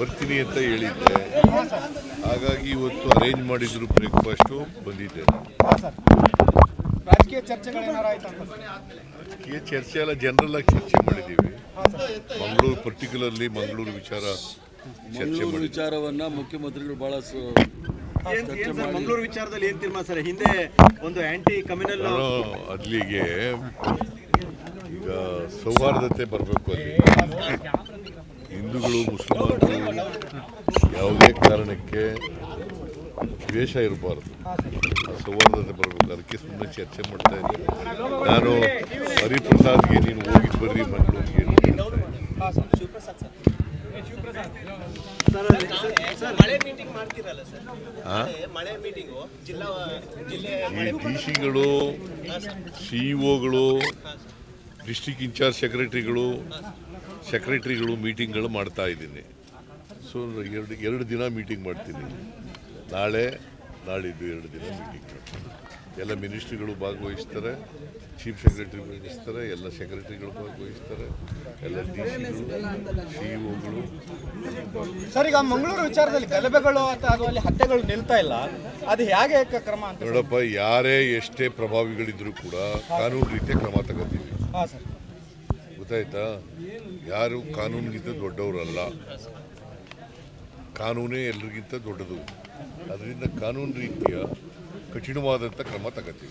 ಬರ್ತೀನಿ ಅಂತ ಹೇಳಿದ್ದೆ. ಹಾಗಾಗಿ ಇವತ್ತು ಅರೇಂಜ್ ಮಾಡಿದ್ರು ಬ್ರೇಕ್ಫಾಸ್ಟು ಬಂದಿದ್ದೆ ರಾಜಕೀಯ ಚರ್ಚೆ ಎಲ್ಲ ಜನರಲ್ ಆಗಿ ಚರ್ಚೆ ಮಾಡಿದ್ದೀವಿ ಮಂಗಳೂರು ಪರ್ಟಿಕ್ಯುಲರ್ಲಿ ಮಂಗಳೂರು ವಿಚಾರ ಚರ್ಚೆ ಮಂಗಳೂರು ಮಾಡಿದ್ವಿ. ವಿಚಾರವನ್ನ ಮುಖ್ಯಮಂತ್ರಿಗಳು ಏನ್ ಮಂಗಳೂರು ವಿಚಾರದಲ್ಲಿ ಏನು ತೀರ್ಮಾನ ಸರ್? ಹಿಂದೆ ಒಂದು ಆಂಟಿ ಕಮ್ಯುನಲ್ ಅಲ್ಲಿಗೆ ಈಗ ಸೌಹಾರ್ದತೆ ಬರಬೇಕು ಅಲ್ಲಿ. ಯಾವುದೇ ಕಾರಣಕ್ಕೆ ದ್ವೇಷ ಇರಬಾರ್ದು. ಸೌಹಾರ್ದತೆ ಬರಬೇಕು. ಅದಕ್ಕೆ ಸುಮ್ಮನೆ ಚರ್ಚೆ ಮಾಡ್ತಾ ಇದ್ದೀನಿ. ನಾನು ಹರಿಪ್ರಸಾದ್ಗೆ ನೀನು ಹೋಗಿ ಬರ್ರಿ, ಮಂಗಳೂರಿಗೆ ಈ ಡಿ ಸಿಗಳು, ಸಿ ಒಗಳು ಡಿಸ್ಟಿಕ್ ಇನ್ಚಾರ್ಜ್ ಸೆಕ್ರೆಟರಿಗಳು ಸೆಕ್ರೆಟರಿಗಳು ಮೀಟಿಂಗ್ಗಳು ಮಾಡ್ತಾ ಇದ್ದೀನಿ. ಸೊ ಎರಡು ಎರಡು ದಿನ ಮೀಟಿಂಗ್ ಮಾಡ್ತೀನಿ. ನಾಳೆ ನಾಳಿದ್ದು ಎರಡು ದಿನ ಮೀಟಿಂಗ್ ಮಾಡ್ತೀನಿ. ಎಲ್ಲ ಮಿನಿಸ್ಟ್ರಿಗಳು ಭಾಗವಹಿಸ್ತಾರೆ ಚೀಫ್ ಸೆಕ್ರೆಟರಿ ಭಾಗವಹಿಸ್ತಾರೆ ಎಲ್ಲ ಸೆಕ್ರೆಟರಿಗಳು ಭಾಗವಹಿಸ್ತಾರೆ ಎಲ್ಲ ಡಿ ಸಿಗಳು ಸಿ ಒಗಳು ಸರ್ ಈಗ ಮಂಗಳೂರು ವಿಚಾರದಲ್ಲಿ ಗಲಭೆಗಳು ಅಥವಾ ಅದು ಅಲ್ಲಿ ಹತ್ಯೆಗಳು ನಿಲ್ತಾ ಇಲ್ಲ. ಅದು ಹೇಗೆ ಕ್ರಮ ಅಂತ ನೋಡಪ್ಪ ಯಾರೇ ಎಷ್ಟೇ ಪ್ರಭಾವಿಗಳಿದ್ರೂ ಕೂಡ ಕಾನೂನು ರೀತಿಯ ಕ್ರಮ ತಗೋತೀವಿ. ಸರ್. ಗೊತ್ತಾಯ್ತಾ? ಯಾರು ಕಾನೂನಿಗಿಂತ ದೊಡ್ಡವರಲ್ಲ. ಕಾನೂನೇ ಎಲ್ಲರಿಗಿಂತ ದೊಡ್ಡದು. ಅದರಿಂದ ಕಾನೂನು ರೀತಿಯ ಕಠಿಣವಾದಂಥ ಕ್ರಮ ತಗೋತೀವಿ.